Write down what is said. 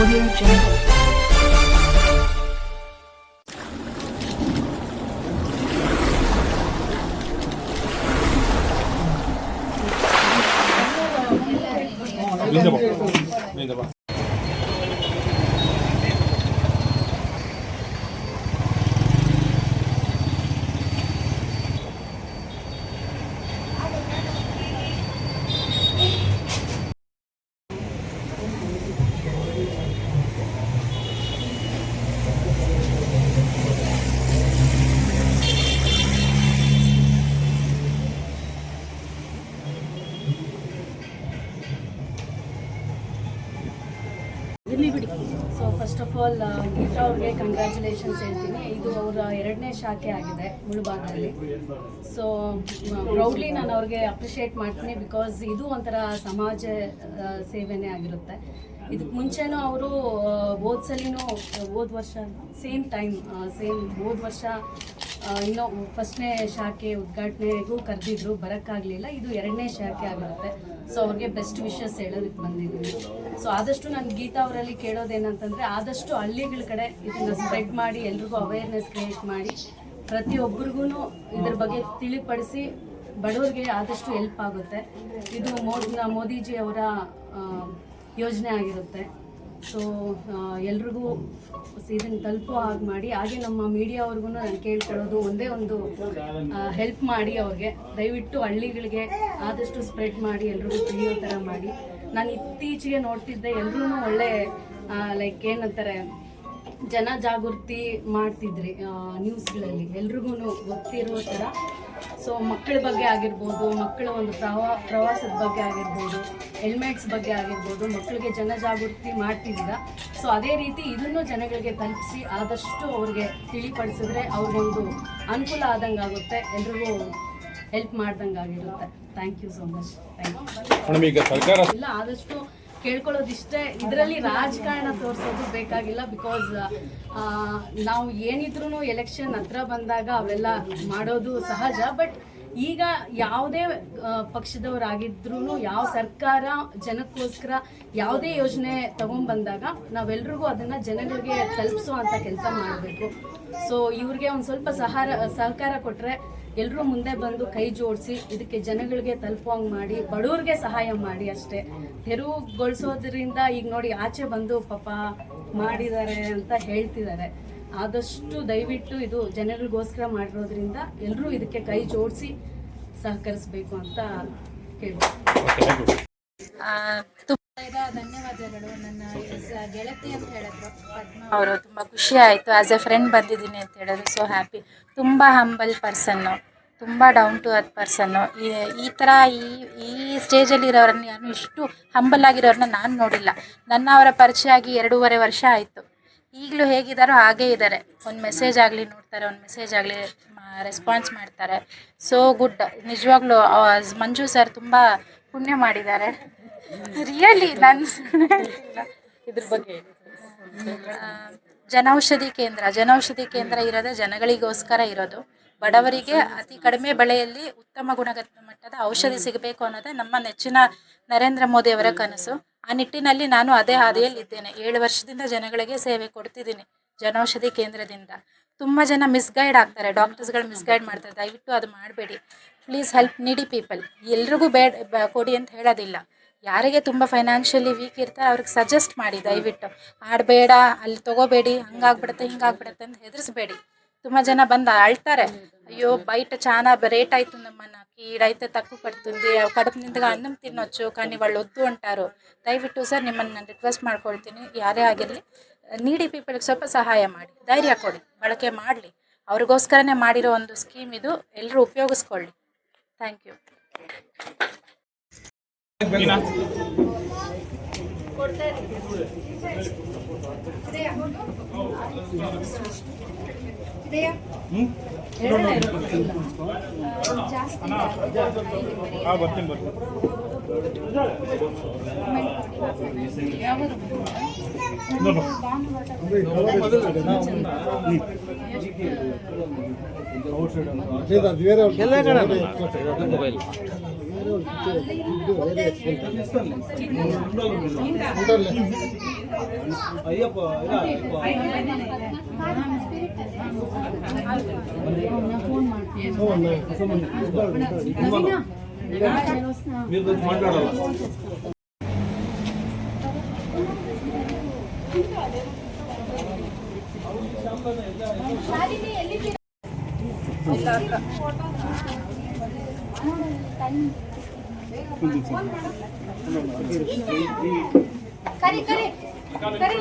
没得吧，没得吧。ಫಸ್ಟ್ of all Geetha ಅವ್ರಿಗೆ congratulations ಹೇಳ್ತೀನಿ. ಇದು ಅವರ ಎರಡನೇ ಶಾಖೆ ಆಗಿದೆ ಮುಳುಬಾಗಲ್ಲಿ ಸೊ ಪ್ರೌಡ್ಲಿ ನಾನು ಅವ್ರಿಗೆ ಅಪ್ರಿಷಿಯೇಟ್ ಮಾಡ್ತೀನಿ ಬಿಕಾಸ್ ಇದು ಒಂಥರ ಸಮಾಜ ಸೇವೆನೇ ಆಗಿರುತ್ತೆ. ಇದಕ್ಕೆ ಮುಂಚೆನೂ ಅವರು ಓದ್ಸಲಿನೂ ಓದ್ ವರ್ಷ ಸೇಮ್ ಟೈಮ್ ಸೇಮ್ ಹೋದ ವರ್ಷ ಇನ್ನೂ ಫಸ್ಟ್ನೇ ಶಾಖೆ ಉದ್ಘಾಟನೆಗೂ ಕರೆದಿದ್ರು, ಬರೋಕ್ಕಾಗಲಿಲ್ಲ. ಇದು ಎರಡನೇ ಶಾಖೆ ಆಗಿರುತ್ತೆ. ಸೊ ಅವ್ರಿಗೆ ಬೆಸ್ಟ್ ವಿಷಸ್ ಹೇಳೋದಕ್ಕೆ ಬಂದಿದ್ದೀನಿ. ಸೊ ಆದಷ್ಟು ನಾನು ಗೀತಾ ಅವರಲ್ಲಿ ಕೇಳೋದೇನಂತಂದರೆ, ಆದಷ್ಟು ಹಳ್ಳಿಗಳ ಕಡೆ ಇದನ್ನು ಸ್ಪ್ರೆಡ್ ಮಾಡಿ, ಎಲ್ರಿಗೂ ಅವೇರ್ನೆಸ್ ಕ್ರಿಯೇಟ್ ಮಾಡಿ ಪ್ರತಿಯೊಬ್ಬರಿಗೂ ಇದ್ರ ಬಗ್ಗೆ ತಿಳಿಪಡಿಸಿ ಬಡವರಿಗೆ ಆದಷ್ಟು ಹೆಲ್ಪ್ ಆಗುತ್ತೆ. ಇದು ಮೋದಿ, ಮೋದಿಜಿ ಅವರ ಯೋಜನೆ ಆಗಿರುತ್ತೆ. ಸೊ ಎಲ್ರಿಗೂ ಇದನ್ನು ತಲುಪೋ ಹಾಗೆ ಮಾಡಿ, ಹಾಗೆ ನಮ್ಮ ಮೀಡಿಯಾ ಮೀಡಿಯಾವ್ರಿಗೂ ನಾನು ಕೇಳ್ಕೊಳ್ಳೋದು ಒಂದೇ ಒಂದು ಹೆಲ್ಪ್ ಮಾಡಿ ಅವ್ರಿಗೆ. ದಯವಿಟ್ಟು ಹಳ್ಳಿಗಳಿಗೆ ಆದಷ್ಟು ಸ್ಪ್ರೆಡ್ ಮಾಡಿ, ಎಲ್ರಿಗೂ ತಿಳಿಯೋ ಥರ ಮಾಡಿ. ನಾನು ಇತ್ತೀಚೆಗೆ ನೋಡ್ತಿದ್ದೆ ಎಲ್ರೂ ಒಳ್ಳೆ ಲೈಕ್ ಏನಂತಾರೆ, ಜನ ಜಾಗೃತಿ ಮಾಡ್ತಿದ್ರಿ ನ್ಯೂಸ್ಗಳಲ್ಲಿ ಎಲ್ರಿಗೂ ಗೊತ್ತಿರೋ ಥರ ಸೊ ಮಕ್ಕಳ ಬಗ್ಗೆ ಆಗಿರ್ಬೋದು ಮಕ್ಕಳ ಒಂದು ಪ್ರವಾ ಪ್ರವಾಸದ ಬಗ್ಗೆ ಆಗಿರ್ಬೋದು ಹೆಲ್ಮೆಟ್ಸ್ ಬಗ್ಗೆ ಆಗಿರ್ಬೋದು ಮಕ್ಕಳಿಗೆ ಜನಜಾಗೃತಿ ಮಾಡ್ತಿದ್ದೀರಾ? ಸೊ ಅದೇ ರೀತಿ ಇದನ್ನು ಜನಗಳಿಗೆ ತಲುಪಿಸಿ ಆದಷ್ಟು ಅವ್ರಿಗೆ ತಿಳಿಪಡಿಸಿದ್ರೆ ಅವ್ರಿಗೊಂದು ಅನುಕೂಲ ಆದಂಗೆ ಆಗುತ್ತೆ. ಎಲ್ರಿಗೂ ಹೆಲ್ಪ್ ಮಾಡ್ದಂಗೆ ಆಗಿರುತ್ತೆ. Thank you so much thank you ಇಲ್ಲ ಆದಷ್ಟು ಕೇಳ್ಕೊಳ್ಳೋದಿಷ್ಟೇ. ಇದರಲ್ಲಿ ರಾಜಕಾರಣ ತೋರಿಸೋದು ಬೇಕಾಗಿಲ್ಲ ಬಿಕಾಸ್ ನಾವು ಏನಿದ್ರು ಎಲೆಕ್ಷನ್ ಹತ್ರ ಬಂದಾಗ ಅವೆಲ್ಲ ಮಾಡೋದು ಸಹಜ ಬಟ್ ಈಗ ಯಾವುದೇ ಪಕ್ಷದವರಾಗಿದ್ರೂ ಯಾವ ಸರ್ಕಾರ ಜನಕ್ಕೋಸ್ಕರ ಯಾವುದೇ ಯೋಜನೆ ತಗೊಂಡ್ಬಂದಾಗ ನಾವೆಲ್ರಿಗೂ ಅದನ್ನು ಜನಗಳಿಗೆ ತಲುಪಿಸುವಂಥ ಕೆಲಸ ಮಾಡಬೇಕು. ಸೊ ಇವ್ರಿಗೆ ಒಂದು ಸ್ವಲ್ಪ ಸಹಾರ, ಸಹಕಾರ ಕೊಟ್ಟರೆ ಎಲ್ಲರೂ ಮುಂದೆ ಬಂದು ಕೈ ಜೋಡಿಸಿ ಇದಕ್ಕೆ ಜನಗಳಿಗೆ ತಲುಪುವಂಗೆ ಮಾಡಿ, ಬಡವ್ರಿಗೆ ಸಹಾಯ ಮಾಡಿ ಅಷ್ಟೇ. ತೆರವುಗೊಳಿಸೋದ್ರಿಂದ ಈಗ ನೋಡಿ ಆಚೆ ಬಂದು ಪಾಪ ಮಾಡಿದ್ದಾರೆ ಅಂತ ಹೇಳ್ತಿದ್ದಾರೆ. ಆದಷ್ಟು ದಯವಿಟ್ಟು ಇದು ಜನರಿಗೋಸ್ಕರ ಮಾಡಿರೋದ್ರಿಂದ ಎಲ್ಲರೂ ಇದಕ್ಕೆ ಕೈ ಜೋಡಿಸಿ ಸಹಕರಿಸಬೇಕು ಅಂತ ಧನ್ಯವಾದಗಳು ನನ್ನ ಗೆಳತಿ ಅಂತ ಹೇಳಿದ್ರು. ಪದ್ಮ ಅವರು ತುಂಬ ಖುಷಿ ಆಯಿತು. ಆ್ಯಸ್ ಎ ಫ್ರೆಂಡ್ ಬಂದಿದ್ದೀನಿ ಅಂತ ಹೇಳಿದ್ರು. ಸೊ ಹ್ಯಾಪಿ ತುಂಬ ಹಂಬಲ್ ಪರ್ಸನ್ನು ತುಂಬ ಡೌನ್ ಟು ಅರ್ತ್ ಪರ್ಸನ್ನು ಈ ಈ ಥರ ಈ ಈ ಸ್ಟೇಜಲ್ಲಿರೋರನ್ನ ನಾನು ಇಷ್ಟು ಹಂಬಲ್ ಆಗಿರೋರನ್ನ ನಾನು ನೋಡಿಲ್ಲ. ನನ್ನ ಅವರ ಪರಿಚಯ ಆಗಿ ಎರಡೂವರೆ ವರ್ಷ ಆಯಿತು. ಈಗಲೂ ಹೇಗಿದ್ದಾರೋ ಹಾಗೇ ಇದ್ದಾರೆ ಒಂದು ಮೆಸೇಜ್ ಆಗಲಿ ನೋಡ್ತಾರೆ ಒಂದು ಮೆಸೇಜ್ ಆಗಲಿ ರೆಸ್ಪಾನ್ಸ್ ಮಾಡ್ತಾರೆ. ಸೊ ಗುಡ್ ನಿಜವಾಗ್ಲೂ ಮಂಜು ಸರ್ ತುಂಬ ಪುಣ್ಯ ಮಾಡಿದ್ದಾರೆ. ರಿಯಲಿ ನಾನು ಇದ್ರ ಬಗ್ಗೆ ಜನೌಷಧಿ ಕೇಂದ್ರ. ಜನೌಷಧಿ ಕೇಂದ್ರ ಇರೋದೇ ಜನಗಳಿಗೋಸ್ಕರ ಇರೋದು. ಬಡವರಿಗೆ ಅತಿ ಕಡಿಮೆ ಬೆಲೆಯಲ್ಲಿ ಉತ್ತಮ ಗುಣಮಟ್ಟದ ಔಷಧಿ ಸಿಗಬೇಕು ಅನ್ನೋದೇ ನಮ್ಮ ನೆಚ್ಚಿನ ನರೇಂದ್ರ ಮೋದಿ ಅವರ ಕನಸು. ಆ ನಿಟ್ಟಿನಲ್ಲಿ ನಾನು ಅದೇ ಹಾದಿಯಲ್ಲಿದ್ದೇನೆ. ಏಳು ವರ್ಷದಿಂದ ಜನಗಳಿಗೆ ಸೇವೆ ಕೊಡ್ತಿದ್ದೀನಿ ಜನೌಷಧಿ ಕೇಂದ್ರದಿಂದ. ತುಂಬ ಜನ ಮಿಸ್ಗೈಡ್ ಆಗ್ತಾರೆ. ಡಾಕ್ಟರ್ಸ್ಗಳು ಮಿಸ್ಗೈಡ್ ಮಾಡ್ತಾರೆ. ದಯವಿಟ್ಟು ಅದು ಮಾಡಬೇಡಿ. ಪ್ಲೀಸ್ ಹೆಲ್ಪ್ ನೀಡಿ ಪೀಪಲ್ ಎಲ್ರಿಗೂ ಬೇಡ ಕೊಡಿ ಅಂತ ಹೇಳೋದಿಲ್ಲ. ಯಾರಿಗೆ ತುಂಬ ಫೈನಾನ್ಷಿಯಲಿ ವೀಕ್ ಇರ್ತಾರೆ ಅವ್ರಿಗೆ ಸಜೆಸ್ಟ್ ಮಾಡಿ ದಯವಿಟ್ಟು. ಆಡಬೇಡ, ಅಲ್ಲಿ ತೊಗೋಬೇಡಿ, ಹಂಗಾಗ್ಬಿಡುತ್ತೆ, ಹಿಂಗಾಗ್ಬಿಡುತ್ತೆ ಅಂತ ಹೆದರಿಸ್ಬೇಡಿ. ತುಂಬ ಜನ ಬಂದು ಅಳ್ತಾರೆ. ಅಯ್ಯೋ, ಬೈಟ್ ಚಾನ ರೇಟ್ ಆಯಿತು ನಮ್ಮನ್ನು. నాకు ఈడైతే తక్కువ పడుతుంది కడుపు నిండుగా అన్నం తినొచ్చు కానీ వాళ్ళు వద్దు అంటారు ದಯವಿಟ್ಟು ಸರ್ ನಿಮ್ಮನ್ನು ನಾನು ರಿಕ್ವೆಸ್ಟ್ ಮಾಡ್ಕೊಳ್ತೀನಿ ಯಾರೇ ಆಗಿರಲಿ ನೀಡಿ ಪೀಪಲ್ಗೆ ಸ್ವಲ್ಪ ಸಹಾಯ ಮಾಡಿ ಧೈರ್ಯ ಕೊಡಿ ಬಳಕೆ ಮಾಡಲಿ ಅವ್ರಿಗೋಸ್ಕರನೇ ಮಾಡಿರೋ ಒಂದು ಸ್ಕೀಮ್ ಇದು ಎಲ್ಲರೂ ಉಪಯೋಗಿಸ್ಕೊಳ್ಳಿ ಥ್ಯಾಂಕ್ ಯು ಹಾಂ ಬರ್ತೀನಿ ಬರ್ತೀನಿ ನೋಡು. మీరు కొంచెం మాట్లాడాలి ಕರಿ ಕರಿ ಕರಿ